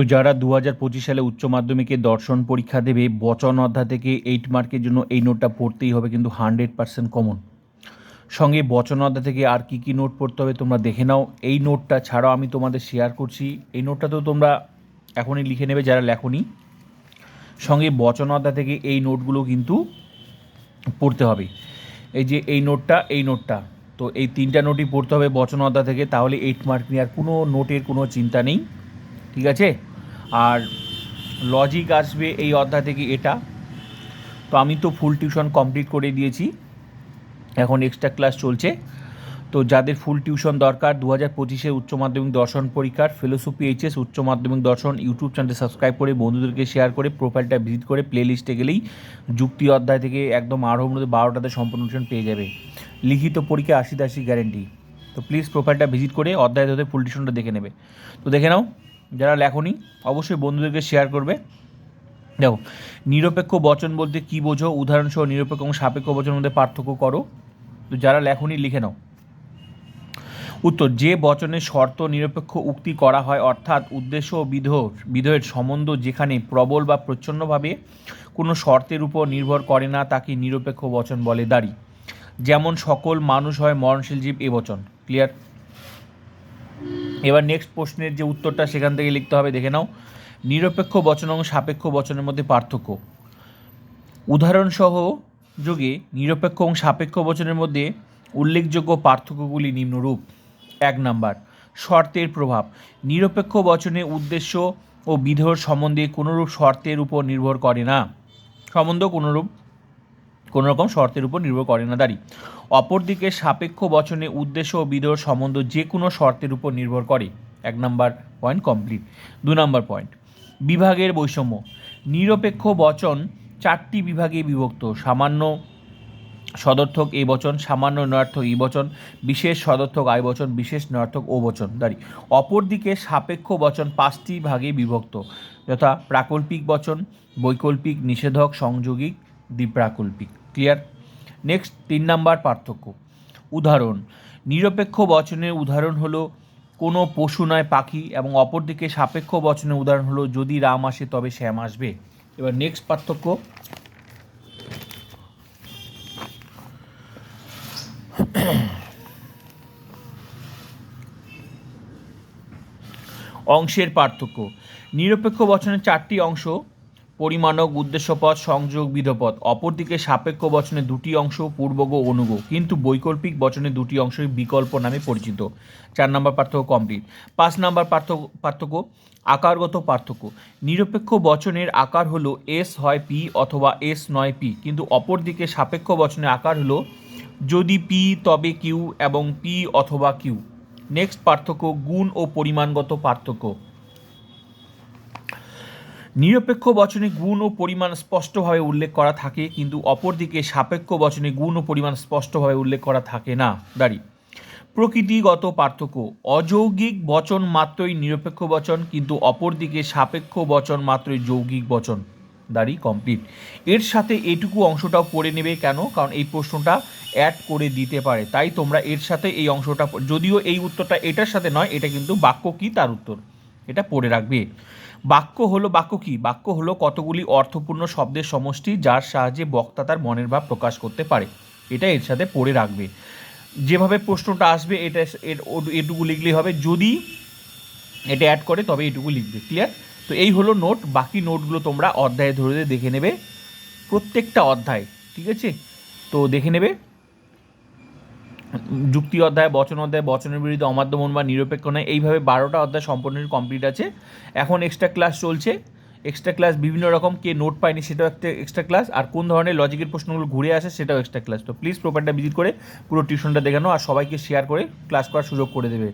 তো যারা দু হাজার পঁচিশ সালে উচ্চ মাধ্যমিকে দর্শন পরীক্ষা দেবে, বচন অধ্যায় থেকে এইট মার্কের জন্য এই নোটটা পড়তেই হবে, কিন্তু হান্ড্রেড পার্সেন্ট কমন সঙ্গে বচন অধ্যায় থেকে আর কী কী নোট পড়তে হবে তোমরা দেখে নাও। এই নোটটা ছাড়াও আমি তোমাদের শেয়ার করছি। এই নোটটা তো তোমরা এখনই লিখে নেবে যারা লেখনি। সঙ্গে বচন অধ্যায় থেকে এই নোটগুলো কিন্তু পড়তে হবে। এই যে এই নোটটা এই নোটটা তো এই তিনটা নোটই পড়তে হবে বচন অধ্যায় থেকে, তাহলে এইট মার্ক নিয়ে আর কোনো নোটের কোনো চিন্তা নেই। ঠিক আছে? আর লজিক আসবে এই অধ্যায় থেকে এটা। তো আমি তো ফুল টিউশন কমপ্লিট করে দিয়েছি। এখন এক্সট্রা ক্লাস চলছে। তো যাদের ফুল টিউশন দরকার দু হাজার পঁচিশে উচ্চ মাধ্যমিক দর্শন পরীক্ষার ফিলোসফি এইচএস উচ্চ মাধ্যমিক দর্শন ইউটিউব চ্যানেল সাবস্ক্রাইব করে, বন্ধুদেরকে শেয়ার করে প্রোফাইলটা ভিজিট করে প্লে লিস্টে গেলেই যুক্তি অধ্যায় থেকে একদম আরম্ভ মধ্যে বারোটাতে সম্পূর্ণ টিউশন পেয়ে যাবে। লিখিত পরীক্ষা আশি আশি গ্যারেন্টি তো প্লিজ প্রোফাইলটা ভিজিট করে অধ্যায় ধরে ফুল টিউশনটা দেখে নেবে। তো দেখে নাও। যারা লেখনি, অবশ্যই বন্ধুদেরকে শেয়ার করবে। দেখো, নিরপেক্ষ বচন বলতে কী বোঝো? উদাহরণসহ নিরপেক্ষ এবং সাপেক্ষ বচনের মধ্যে পার্থক্য করো। তো যারা লেখনি, লিখে নাও। উত্তর, যে বচনে শর্ত নিরপেক্ষ উক্তি করা হয়, অর্থাৎ উদ্দেশ্য ও বিধেয়, বিধেয়ের সম্বন্ধ যেখানে প্রবল বা প্রচ্ছন্নভাবে কোনো শর্তের উপর নির্ভর করে না, তাকে নিরপেক্ষ বচন বলে দাঁড়ি। যেমন, সকল মানুষ হয় মরণশীল জীব এ বচন। ক্লিয়ার এবার নেক্সট প্রশ্নের যে উত্তরটা সেখান থেকে লিখতে হবে, দেখে নাও। নিরপেক্ষ বচন এবং সাপেক্ষ বচনের মধ্যে পার্থক্য। উদাহরণসহ যোগে নিরপেক্ষ এবং সাপেক্ষ বচনের মধ্যে উল্লেখযোগ্য পার্থক্যগুলি নিম্নরূপ। এক নাম্বার, শর্তের প্রভাব। নিরপেক্ষ বচনে উদ্দেশ্য ও বিধেয়র সম্বন্ধে কোনোরূপ শর্তের উপর নির্ভর করে না। সম্বন্ধ কোনোরূপ? কোনো রকম শর্তের উপর নির্ভর করে না দাঁড়ি। অপরদিকে সাপেক্ষ বচনে উদ্দেশ্য ও বিধেয়র সম্বন্ধ যে কোনো শর্তের উপর নির্ভর করে। এক নম্বর পয়েন্ট কমপ্লিট দু নম্বর পয়েন্ট বিভাগের বৈষম্য। নিরপেক্ষ বচন চারটি বিভাগে বিভক্ত। সামান্য সদর্থক এ বচন, সামান্য নয়ার্থক ই বচন, বিশেষ সদর্থক আয় বচন, বিশেষ নয়ার্থক ও বচন। দাঁড়ি। অপরদিকে সাপেক্ষ বচন পাঁচটি ভাগে বিভক্ত। যথা প্রাকল্পিক বচন, বৈকল্পিক, নিষেধক, সংযোগিক দ্বিপ্রাকল্পিক ক্লিয়ার নেক্সট তিন নাম্বার পার্থক্য। উদাহরণ, নিরপেক্ষ বচনের উদাহরণ হলো, কোনো পশু নয়, পাখি, এবং অপরদিকে সাপেক্ষ বচনের উদাহরণ হলো, যদি রাম আসে তবে শ্যাম আসবে। এবার নেক্সট পার্থক্য। অংশের পার্থক্য। নিরপেক্ষ বচনের চারটি অংশ পরিমাণক উদ্দেশ্যপদ সংযোগ বিধপদ অপরদিকে সাপেক্ষ বচনে দুটি অংশ পূর্বগ অনুগ। কিন্তু বৈকল্পিক বচনে দুটি অংশই বিকল্প নামে পরিচিত। চার নম্বর পার্থক্য কমপ্লিট পাঁচ নম্বর পার্থক্য পার্থক্য, আকারগত পার্থক্য। নিরপেক্ষ বচনের আকার হলো এস হয় পি অথবা এস নয় পি। কিন্তু অপরদিকে সাপেক্ষ বচনের আকার হলো যদি পি, তবে কিউ এবং পি অথবা কিউ। নেক্সট পার্থক্য, গুণ ও পরিমাণগত পার্থক্য। নিরপেক্ষ বচনে গুণ ও পরিমাণ স্পষ্টভাবে উল্লেখ করা থাকে, কিন্তু অপরদিকে সাপেক্ষ বচনে গুণ ও পরিমাণ স্পষ্টভাবে উল্লেখ করা থাকে না। দাঁড়ি। প্রকৃতিগত পার্থক্য। অযৌগিক বচন মাত্রই নিরপেক্ষ বচন, কিন্তু অপরদিকে সাপেক্ষ বচন মাত্রই যৌগিক বচন। দাঁড়ি কমপ্লিট এর সাথে এটুকু অংশটাও পড়ে নেবে কেন? কারণ এই প্রশ্নটা অ্যাড করে দিতে পারে। তাই তোমরা এর সাথে এই অংশটা, যদিও এই উত্তরটা এটার সাথে নয়, এটা কিন্তু বাক্য কী তার উত্তর? এটা পড়ে রাখবে। বাক্য হলো বাক্য কি? বাক্য হলো কতগুলি অর্থপূর্ণ শব্দের সমষ্টি যার সাহায্যে বক্তা তার মনের ভাব প্রকাশ করতে পারে। এটা এর সাথে পড়ে রাখবে। যেভাবে প্রশ্নটা আসবে, এটা এটুকু লিখলেই হবে। যদি এটা অ্যাড করে, তবে এটুকু লিখবে। ক্লিয়ার তো এই হলো নোট বাকি নোটগুলো তোমরা অধ্যায়ে ধরে দেখে নেবে। প্রত্যেকটা অধ্যায়, ঠিক আছে? তো দেখে নেবে। যুক্তি অধ্যায়, বচন অধ্যায়, বচনের বিরুদ্ধে অমাধ্য মন বা নিরপেক্ষ নয়। এইভাবে বারোটা অধ্যায় সম্পূর্ণ কমপ্লিট আছে। এখন এক্সট্রা ক্লাস চলছে। এক্সট্রা ক্লাস বিভিন্ন রকম, কে নোট পায়নি সেটাও একটা এক্সট্রা ক্লাস আর কোন ধরনের লজিকের প্রশ্নগুলো ঘুরে আসে সেটাও এক্সট্রা ক্লাস তো প্লিজ প্রোপারটা ভিজিট করে পুরো টিউশনটা দেখানো আর সবাইকে শেয়ার করে ক্লাস করার সুযোগ করে দেবে।